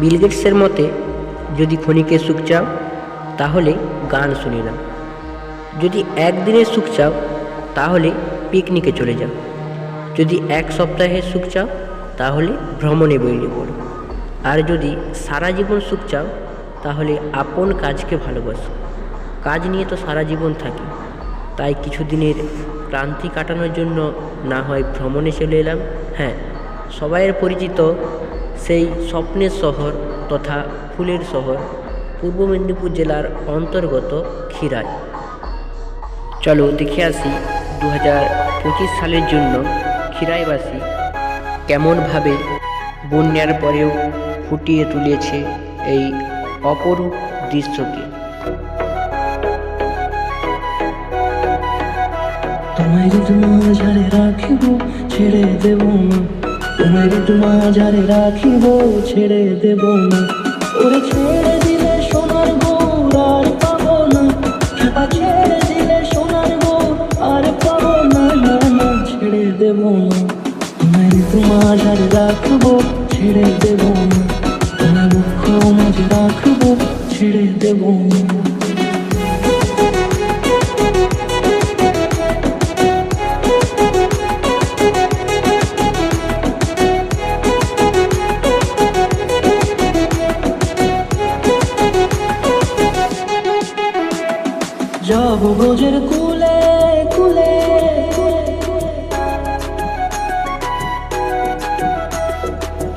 বিল গেটসের মতে, যদি ক্ষণিকের সুখ চাও, তাহলে গান শুনে নাও। যদি একদিনের সুখ চাও, তাহলে পিকনিকে চলে যাও। যদি এক সপ্তাহের সুখ চাও, তাহলে ভ্রমণে বেরিয়ে পড়ো। আর যদি সারা জীবন সুখ চাও, তাহলে আপন কাজকে ভালোবাসো। কাজ নিয়ে তো সারা জীবন থাকি। তাই কিছুদিনের ক্লান্তি কাটানোর জন্য না হয় ভ্রমণে চলে এলাম। হ্যাঁ সবাইয়ের পরিচিত সেই স্বপ্নের শহর তথা ফুলের শহর পূর্ব মেদিনীপুর জেলার অন্তর্গত ক্ষীরাই। চলো দেখে আসি দু পঁচিশ সালের জন্য ক্ষীরাইবাসী কেমনভাবে বন্যার পরেও ফুটিয়ে তুলেছে এই অপরূপ দৃশ্যকে। তোমায় যদি রাখিব, ছেড়ে দেব না। তোমায় যদি মাঝারে রাখিব, ছেড়ে দেব না। ওরে ছেড়ে দিলে সোনার গৌর আর পাবো না। ছেড়ে দিলে সোনার গৌর আর পাবো না না না, ছেড়ে দেব না। যদি মাঝারে রাখব, ছেড়ে দেব না। তোমার মুখ্য মাঝে রাখব, ছেড়ে দেব না।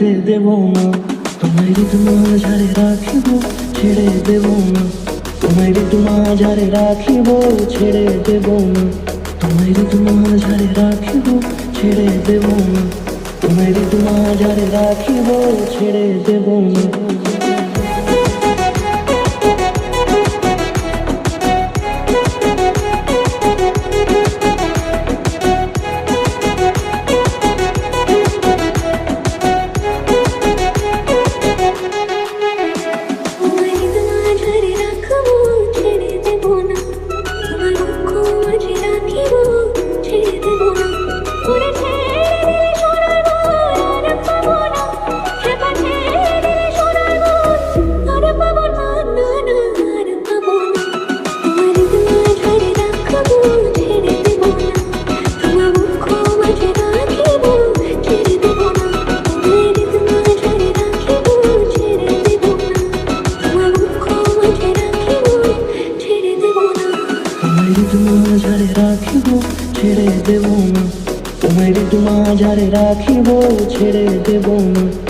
যেতে দেব না। তোমায় ঋতু মাঝারে রাখিব, ছেড়ে দেব না। তোমায় ঋতু মাঝারে রাখিব, ছেড়ে দেব না। তোমায় ঋতু মাঝারে রাখিব, ছেড়ে দেব না। তোমায় ঋতু মাঝারে রাখিব, ছেড়ে দেব না। মাঝারে রাখিব ছেড়ে দেব না।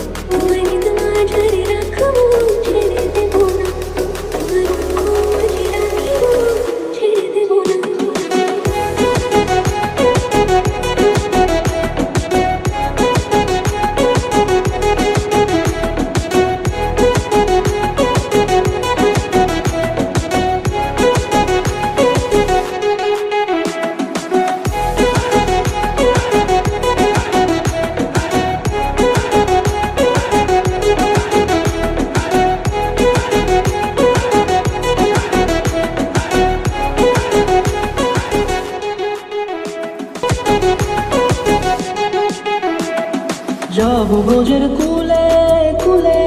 গোজের কুলে কুলে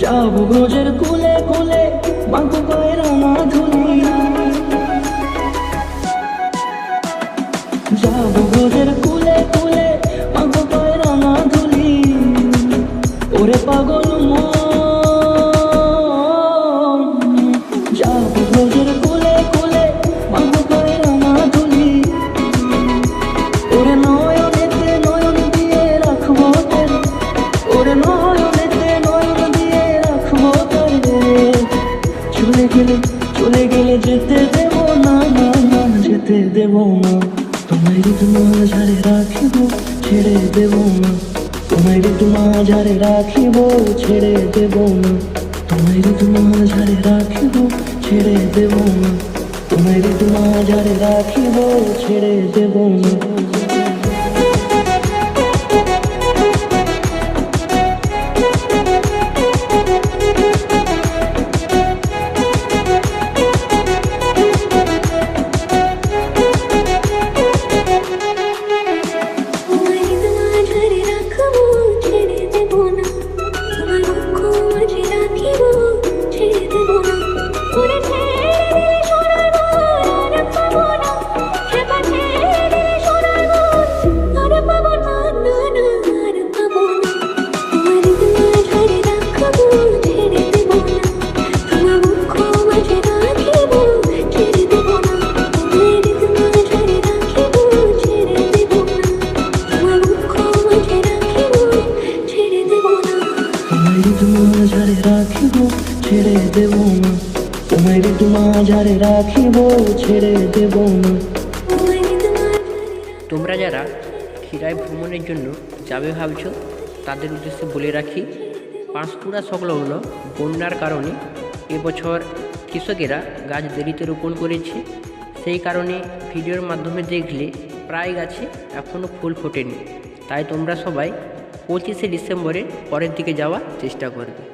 যাব গোজের কুলে কুলে মাগো পায়ের মাধুলি যাব গোজের কুলে কুলে ওরে নয়নেতে নয়ন দিয়ে রাখব তোর। ওরে নয়নেতে নয়ন দিয়ে রাখব তোর। চলে গেলে চলে গেলে যেতে দেব না না না, যেতে দেব না। তোমায় তোমার ঝাড়ে রাখিব, ছেড়ে দেব না। তোমায় তোমার ঝাড়ে রাখিব, ছেড়ে দেব না। তোমায় তোমার ঝাড়ে রাখিব, ছেড়ে দেব না। তোমায় তোমার ঝাড়ে রাখিব, ছেড়ে দেব না। ছেড়ে দেব না। তোমার ঝাড়ে রাখিব, ছেড়ে দেব না। তোমরা যারা ক্ষীরায় ভ্রমণের জন্য যাবে ভাবছ, তাদের উদ্দেশ্যে বলে রাখি, পাঁশকুড়া সংলগ্ন বন্যার কারণে এবছর কৃষকেরা গাছ দেরিতে রোপণ করেছে। সেই কারণে ভিডিওর মাধ্যমে দেখলে প্রায় গাছে এখনও ফুল ফোটেনি। তাই তোমরা সবাই পঁচিশে ডিসেম্বরের পরের দিকে যাওয়ার চেষ্টা করবে।